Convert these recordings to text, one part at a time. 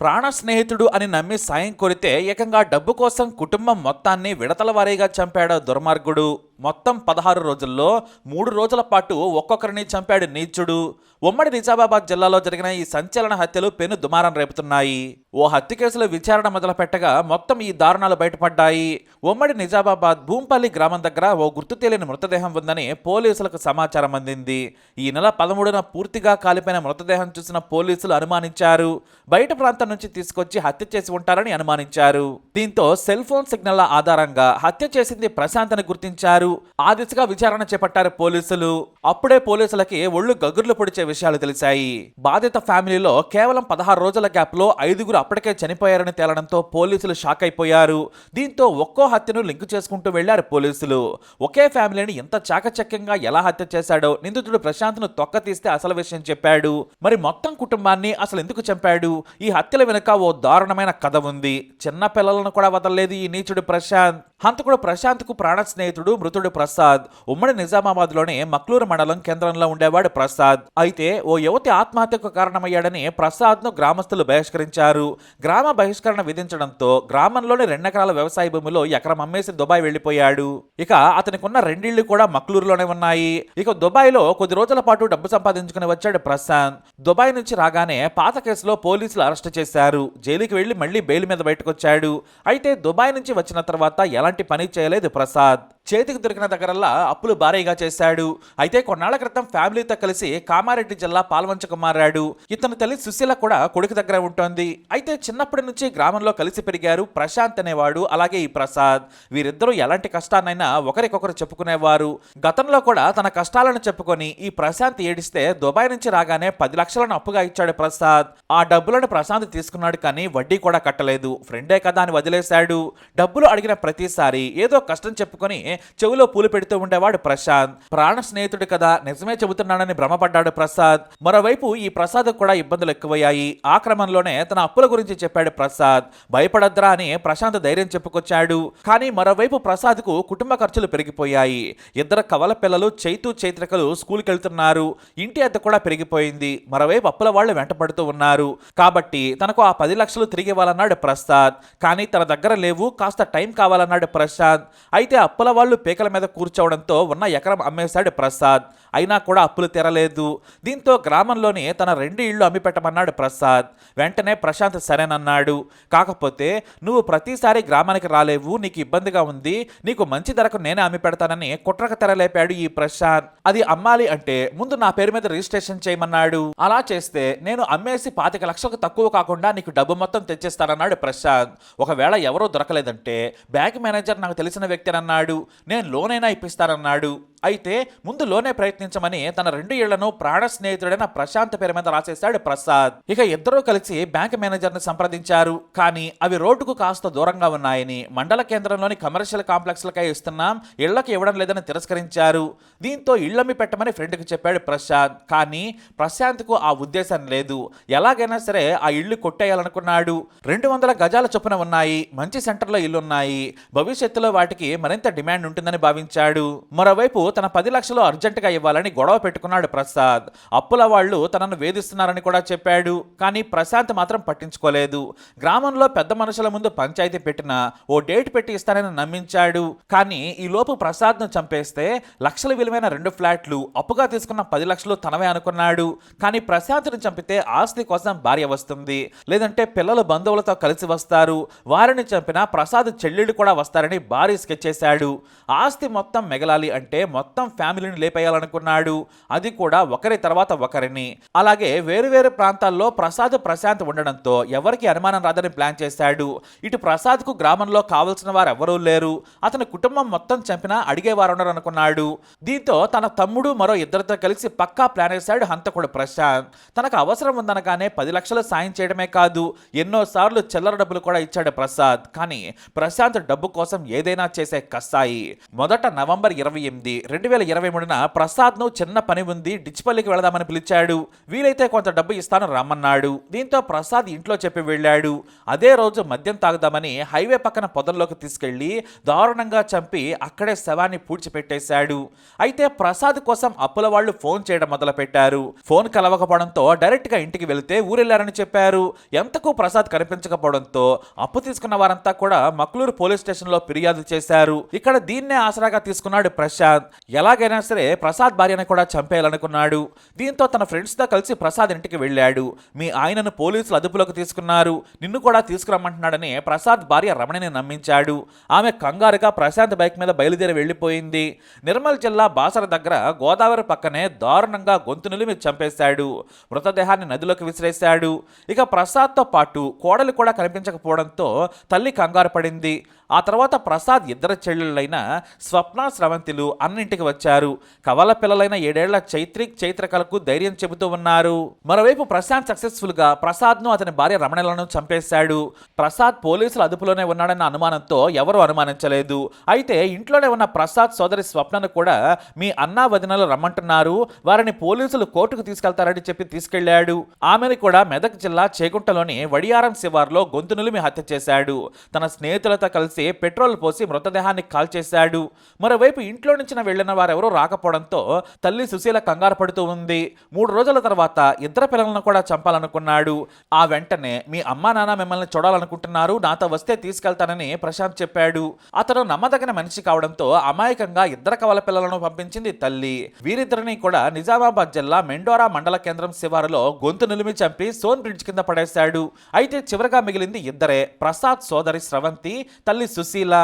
ప్రాణ స్నేహితుడు అని నమ్మి సాయం కోరితే ఏకంగా డబ్బు కోసం కుటుంబం మొత్తాన్ని విడతల వారీగా చంపాడు దుర్మార్గుడు? మొత్తం పదహారు రోజుల్లో మూడు రోజుల పాటు ఒక్కొక్కరిని చంపాడు నీచుడు. ఉమ్మడి నిజామాబాద్ జిల్లాలో జరిగిన ఈ సంచలన హత్యలు పెను దుమారం రేపుతున్నాయి. ఓ హత్య కేసులో విచారణ మొదలుపెట్టగా మొత్తం ఈ దారుణాలు బయటపడ్డాయి. ఉమ్మడి నిజామాబాద్ భూంపల్లి గ్రామం దగ్గర ఓ గుర్తు తెలియని మృతదేహం ఉందని పోలీసులకు సమాచారం అందింది. ఈ నెల పదమూడున పూర్తిగా కాలిపోయిన మృతదేహం చూసిన పోలీసులు అనుమానించారు. బయట ప్రాంతం నుంచి తీసుకొచ్చి హత్య చేసి ఉంటారని అనుమానించారు. దీంతో సెల్ ఫోన్ సిగ్నల్ ఆధారంగా హత్య చేసింది ప్రశాంత్ అని గుర్తించారు. ఆ దిశగా విచారణ చేపట్టారు పోలీసులు. అప్పుడే పోలీసులకి ఒళ్ళు గగుర్లు పొడిచే విషయాలు తెలిసాయి బాధిత ఫ్యామిలీలో కేవలం పదహారు రోజుల గ్యాప్లో ఐదుగురు అప్పటికే చనిపోయారని తేలడంతో పోలీసులు షాక్ అయిపోయారు. దీంతో ఒక్కో హత్యను లింక్ చేసుకుంటూ వెళ్ళారు పోలీసులు. ఒకే ఫ్యామిలీని ఎంత చాకచక్యంగా ఎలా హత్య చేశాడో నిందితుడు ప్రశాంత్ను తొక్క తీస్తే అసలు విషయం చెప్పాడు. మరి మొత్తం కుటుంబాన్ని అసలు ఎందుకు చంపాడు? ఈ హత్యల వెనుక ఓ దారుణమైన కథ ఉంది. చిన్న పిల్లలను కూడా వదలలేదు ఈ నీచుడు ప్రశాంత్. హంతకుడు ప్రశాంత్కు ప్రాణ స్నేహితుడు మృతుడు ప్రసాద్. ఉమ్మడి నిజామాబాద్లోని మక్లూరు మండలం కేంద్రంలో ఉండేవాడు ప్రసాద్. అయితే ఓ యువతి ఆత్మహత్యకు కారణమయ్యాడని ప్రసాద్ను గ్రామస్తులు బహిష్కరించారు. గ్రామ బహిష్కరణ విధించడంతో గ్రామంలోని రెండెకరాల వ్యవసాయ భూమిలో ఎకరం అమ్మేసి దుబాయ్ వెళ్ళిపోయాడు ఇక అతనికి ఉన్న రెండిళ్ళు కూడా మక్లూరులోనే ఉన్నాయి. ఇక దుబాయ్లో కొద్ది రోజుల పాటు డబ్బు సంపాదించుకుని వచ్చాడు ప్రశాంత్ దుబాయ్ నుంచి రాగానే పాత కేసులో పోలీసులు అరెస్ట్ చేశారు. జైలుకి వెళ్ళి మళ్ళీ బెయిల్ మీద బయటకొచ్చాడు. అయితే దుబాయ్ నుంచి వచ్చిన తర్వాత ఎలాంటి పని చేయలేదు ప్రసాద్. చేతికి దొరికిన దగ్గరల్లా అప్పులు భారీగా చేశాడు. అయితే కొన్నాళ్ళ క్రితం ఫ్యామిలీతో కలిసి కామారెడ్డి జిల్లా పాల్వంచకు మారాడు ఇతని తల్లి సుశీల కూడా కొడుకు దగ్గర ఉంటుంది. అయితే చిన్నప్పటి నుంచి గ్రామంలో కలిసి పెరిగారు ప్రశాంత్ అనేవాడు అలాగే ఈ ప్రసాద్. వీరిద్దరూ ఎలాంటి కష్టాన్నైనా ఒకరికొకరు చెప్పుకునేవారు. గతంలో కూడా తన కష్టాలను చెప్పుకొని ఈ ప్రశాంత్ ఏడిస్తే దుబాయ్ నుంచి రాగానే పది లక్షలను అప్పుగా ఇచ్చాడు ప్రసాద్. ఆ డబ్బులను ప్రశాంత్ తీసుకున్నాడు కానీ వడ్డీ కూడా కట్టలేదు. ఫ్రెండే కదా అని వదిలేశాడు. డబ్బులు అడిగిన ప్రతిసారి ఏదో కష్టం చెప్పుకొని చెవిలో పూలు పెడుతూ ఉండేవాడు ప్రశాంత్. ప్రాణ స్నేహితుడు కదా నిజమే చెబుతున్నానని భ్రమపడ్డాడు ప్రసాద్ మరోవైపు ఈ ప్రసాద్ కూడా ఇబ్బందులు ఎక్కువయ్యాయి. ఆ క్రమంలోనే తన అప్పుల గురించి చెప్పాడు ప్రసాద్ భయపడద్రా అని ప్రశాంత్ ధైర్యం చెప్పుకొచ్చాడు. కానీ మరోవైపు ప్రసాద్కు కుటుంబ ఖర్చులు పెరిగిపోయాయి. ఇద్దరు కవల పిల్లలు చైతు చైత్రికలు స్కూల్కి వెళ్తున్నారు. ఇంటి అద్దె కూడా పెరిగిపోయింది. మరోవైపు అప్పుల వాళ్ళు వెంటపడుతూ ఉన్నారు. కాబట్టి తనకు ఆ పది లక్షలు తిరిగి ఇవ్వాలన్నాడు ప్రసాద్ కానీ తన దగ్గర లేవు కాస్త టైం కావాలన్నాడు ప్రశాంత్. అయితే అప్పుల వాళ్ళు పీకల మీద కూర్చోవడంతో ఉన్న ఎకరం అమ్మేశాడు ప్రసాద్. అయినా కూడా అప్పులు తెరలేదు. దీంతో గ్రామంలోని తన రెండు ఇళ్ళు అమ్మి పెట్టమన్నాడు ప్రసాద్. వెంటనే ప్రశాంత్ సరేనన్నాడు. కాకపోతే నువ్వు ప్రతిసారి గ్రామానికి రాలేవు నీకు ఇబ్బందిగా ఉంది నీకు మంచి ధరకు నేనే అమ్మి పెడతానని కుట్రకు తెరలేపాడు ఈ ప్రశాంత్. అది అమ్మాలి అంటే ముందు నా పేరు మీద రిజిస్ట్రేషన్ చేయమన్నాడు. అలా చేస్తే నేను అమ్మేసి పాతిక లక్షలకు తక్కువ కాకుండా నీకు డబ్బు మొత్తం తెచ్చిస్తానన్నాడు ప్రశాంత్. ఒకవేళ ఎవరో దొరకలేదంటే బ్యాంక్ మేనేజర్ నాకు తెలిసిన వ్యక్తి అన్నాడు నేను లోనైనా ఇప్పిస్తానన్నాడు. అయితే ముందు లోనే ప్రయత్నించమని తన రెండు ఇళ్ళను ప్రాణ స్నేహితుడైన ప్రశాంత్ పేరు మీద రాసేశాడు ప్రసాద్. ఇక ఇద్దరూ కలిసి బ్యాంక్ మేనేజర్ని సంప్రదించారు. కానీ అవి రోడ్డుకు కాస్త దూరంగా ఉన్నాయని మండల కేంద్రంలోని కమర్షియల్ కాంప్లెక్స్ లకై ఇస్తున్నాం ఇళ్ళకు ఇవ్వడం లేదని తిరస్కరించారు. దీంతో ఇళ్ళమ్మి పెట్టమని ఫ్రెండ్కి చెప్పాడు ప్రశాంత్. కానీ ప్రశాంత్కు ఆ ఉద్దేశం లేదు. ఎలాగైనా సరే ఆ ఇళ్ళు కొట్టేయాలనుకున్నాడు. రెండు వందల గజాల చొప్పున ఉన్నాయి. మంచి సెంటర్లో ఇల్లున్నాయి. భవిష్యత్తులో వాటికి మరింత డిమాండ్ ఉంటుందని భావించాడు. మరోవైపు తన పది లక్షలు అర్జెంటుగా ఇవ్వాలని గొడవ పెట్టుకున్నాడు ప్రసాద్. అప్పుల వాళ్ళు తనను వేధిస్తున్నారని కూడా చెప్పాడు. కానీ ప్రశాంత్ మాత్రం పట్టించుకోలేదు. గ్రామంలో పెద్ద మనుషుల ముందు పంచాయతీ పెట్టిన ఓ డేట్ పెట్టి ఇస్తానని నమ్మించాడు. కానీ ఈ లోపు ప్రసాద్ను చంపేస్తే లక్షల విలువైన రెండు ఫ్లాట్లు అప్పుగా తీసుకున్న పది లక్షలు తనవే అనుకున్నాడు. కానీ ప్రశాంత్ను చంపితే ఆస్తి కోసం భార్య వస్తుంది. లేదంటే పిల్లలు బంధువులతో కలిసి వస్తారు. వారిని చంపిన ప్రసాద్ చెల్లెళ్ళు కూడా వస్తారని భారీ స్కెచ్ చేశాడు ఆస్తి మొత్తం మిగలాలి అంటే మొత్తం ఫ్యామిలీని లేపేయాలనుకున్నాడు. అది కూడా ఒకరి తర్వాత ఒకరిని. అలాగే వేరువేరు ప్రాంతాల్లో ప్రసాద్ ప్రశాంత్ ఉండడంతో ఎవరికి అనుమానం రాదని ప్లాన్ చేశాడు. ఇటు ప్రసాద్కు గ్రామంలో కావలసిన వారు ఎవరూ లేరు. అతని కుటుంబం మొత్తం చంపినా అడిగేవారు ఉండరు అనుకున్నాడు. దీంతో తన తమ్ముడు మరో ఇద్దరితో కలిసి పక్కా ప్లాన్ వేశాడు హంతకుడు ప్రశాంత్. తనకు అవసరం ఉందనగానే పది లక్షలు సాయం చేయడమే కాదు ఎన్నోసార్లు చిల్లర డబ్బులు కూడా ఇచ్చాడు ప్రసాద్. కానీ ప్రశాంత్ డబ్బు కోసం ఏదైనా చేసే కస్సాయి మొదట నవంబర్ ఇరవై ఎనిమిది రెండు వేల ఇరవై మూడున ప్రసాద్ను చిన్న పని ఉంది డిచ్పల్లికి వెళదామని పిలిచాడు. వీలైతే కొంత డబ్బు ఇస్తాను రమ్మన్నాడు. దీంతో ప్రసాద్ ఇంట్లో చెప్పి వెళ్ళాడు. అదే రోజు మద్యం తాగుదామని హైవే పక్కన పొదల్లోకి తీసుకెళ్ళి దారుణంగా చంపి అక్కడే శవాన్ని పూడ్చిపెట్టేశాడు. అయితే ప్రసాద్ కోసం అప్పుల వాళ్ళు ఫోన్ చేయడం మొదలుపెట్టారు. ఫోన్ కలవకపోవడంతో డైరెక్ట్గా ఇంటికి వెళితే ఊరెళ్ళారని చెప్పారు. ఎంతకు ప్రసాద్ కనిపించకపోవడంతో అప్పు తీసుకున్న వారంతా కూడా మక్లూరు పోలీస్ స్టేషన్లో ఫిర్యాదు చేశారు. ఇక్కడ దీన్నే ఆసరాగా తీసుకున్నాడు ప్రశాంత్. ఎలాగైనా సరే ప్రసాద్ భార్యను కూడా చంపేయాలనుకున్నాడు. దీంతో తన ఫ్రెండ్స్తో కలిసి ప్రసాద్ ఇంటికి వెళ్ళాడు. మీ ఆయనను పోలీసులు అదుపులోకి తీసుకున్నారు. నిన్ను కూడా తీసుకురమ్మంటున్నాడని ప్రసాద్ భార్య రమణిని నమ్మించాడు. ఆమె కంగారుగా ప్రశాంత్ బైక్ మీద బయలుదేరి వెళ్ళిపోయింది. నిర్మల్ జిల్లా బాసర దగ్గర గోదావరి పక్కనే దారుణంగా గొంతు నిలిమి చంపేశాడు. మృతదేహాన్ని నదిలోకి విసిరేశాడు. ఇక ప్రసాద్తో పాటు కోడలు కూడా కనిపించకపోవడంతో తల్లి కంగారు పడింది. ఆ తర్వాత ప్రసాద్ ఇద్దరు చెల్లెళ్ళైన స్వప్న స్రవంతిలు అన్నింటికి వచ్చారు. కవల పిల్లలైన ఏడేళ్ళ చైత్రి చైత్రకలకు ధైర్యం చెబుతూ ఉన్నారు. మరోవైపు ప్రశాంత్ సక్సెస్ఫుల్గా ప్రసాద్ను అతని భార్య రమణలను చంపేశాడు. ప్రసాద్ పోలీసుల అదుపులోనే ఉన్నాడన్న అనుమానంతో ఎవరూ అనుమానించలేదు. అయితే ఇంట్లోనే ఉన్న ప్రసాద్ సోదరి స్వప్నను కూడా మీ అన్నా వదినలు రమ్మంటున్నారు. వారిని పోలీసులు కోర్టుకు తీసుకెళ్తారని చెప్పి తీసుకెళ్ళాడు. ఆమెను కూడా మెదక్ జిల్లా చేగుంటలోని వడియారం శివార్లో గొంతునులిమి హత్య చేశాడు. తన స్నేహితులతో కలిసి పెట్రోల్ పోసి మృతదేహాన్ని కాల్చేశాడు. మరోవైపు ఇంట్లో నుంచి వెళ్ళిన వారెవరూ రాకపోవడంతో తల్లి సుశీల కంగారు పడుతూ ఉంది. మూడు రోజుల తర్వాత ఇద్దరు పిల్లలను కూడా చంపాలనుకున్నాడు. ఆ వెంటనే మీ అమ్మా నాన్న మిమ్మల్ని చూడాలనుకుంటున్నారు. నాతో వస్తే తీసుకెళ్తానని ప్రశాంత్ చెప్పాడు. అతను నమ్మదగిన మనిషి కావడంతో అమాయకంగా ఇద్దరు కవల పిల్లలను పంపించింది తల్లి. వీరిద్దరిని కూడా నిజామాబాద్ జిల్లా మెండోరా మండల కేంద్రం శివారులో గొంతు నిలిమి చంపి సోన్ బ్రిడ్జ్ కింద పడేశాడు. అయితే చివరగా మిగిలింది ఇద్దరే. ప్రసాద్ సోదరి స్రవంతి తల్లి సుశీల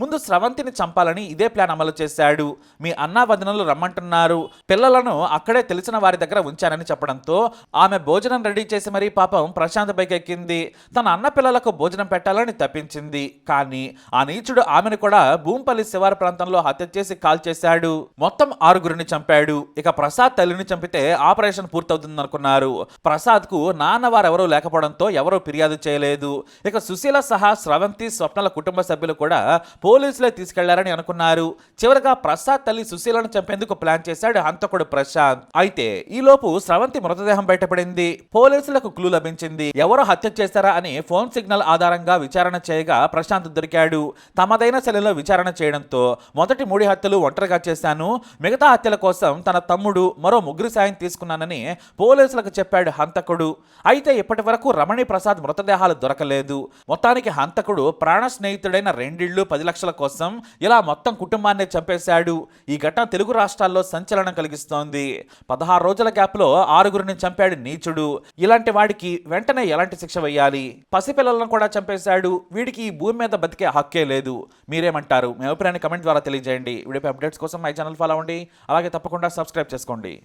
ముందు స్రవంతిని చంపాలని ఇదే ప్లాన్ అమలు చేశాడు. మీ అన్నా వదినలు రమ్మంటున్నారు. పిల్లలను అక్కడే తెలిసిన వారి దగ్గర ఉంచానని చెప్పడంతో ఆమె భోజనం రెడీ చేసి మరీ పాపం ప్రశాంత్ పైకి ఎక్కింది తన అన్న పిల్లలకు భోజనం పెట్టాలని తప్పించింది. కానీ ఆ నీచుడు ఆమెను కూడా భూంపల్లి శివారు ప్రాంతంలో హత్య చేసి కాల్ చేశాడు. మొత్తం ఆరుగురిని చంపాడు. ఇక ప్రసాద్ తల్లిని చంపితే ఆపరేషన్ పూర్తవుతుంది అనుకున్నారు ప్రసాద్కు నాన్న వారెవరూ లేకపోవడంతో ఎవరూ ఫిర్యాదు చేయలేదు. ఇక సుశీల సహా స్రవంతి స్వప్నల కుటుంబ సభ్యులు కూడా పోలీసులే తీసుకెళ్ళారని అనుకున్నారు. చివరగా ప్రసాద్ తల్లి సుశీలను చంపేందుకు ప్లాన్ చేశాడు హంతకుడు ప్రశాంత్. అయితే ఈలోపు స్రవంతి మృతదేహం బయటపడింది. పోలీసులకు క్లూ లభించింది. ఎవరు హత్య చేశారా అని ఫోన్ సిగ్నల్ ఆధారంగా విచారణ చేయగా ప్రశాంత్ దొరికాడు. తమదైన శైలిలో విచారణ చేయడంతో మొదటి మూడు హత్యలు ఒంటరిగా చేశాను. మిగతా హత్యల కోసం తన తమ్ముడు మరో ముగ్గురు సాయం తీసుకున్నానని పోలీసులకు చెప్పాడు హంతకుడు. అయితే ఇప్పటి వరకు రమణి ప్రసాద్ మృతదేహాలు దొరకలేదు. మొత్తానికి హంతకుడు ప్రాణ స్నేహితుడైన రెండిళ్ళు పది లక్షల కోసం ఇలా మొత్తం కుటుంబాన్ని చంపేశాడు. ఈ ఘటన తెలుగు రాష్ట్రాల్లో సంచలనం కలిగిస్తోంది. పదహారు రోజుల గ్యాప్లో ఆరుగురిని చంపాడు నీచుడు. ఇలాంటి వాడికి వెంటనే ఎలాంటి శిక్ష వేయాలి? పసిపిల్లలను కూడా చంపేశాడు. వీడికి ఈ భూమి మీద బతికే హక్కే లేదు. మీరేమంటారు? మీ అభిప్రాయాన్ని కమెంట్ ద్వారా తెలియజేయండి. వీడిపై అప్డేట్స్ కోసం మై ఛానల్ ఫాలో అవ్వండి. అలాగే తప్పకుండా సబ్స్క్రైబ్ చేసుకోండి.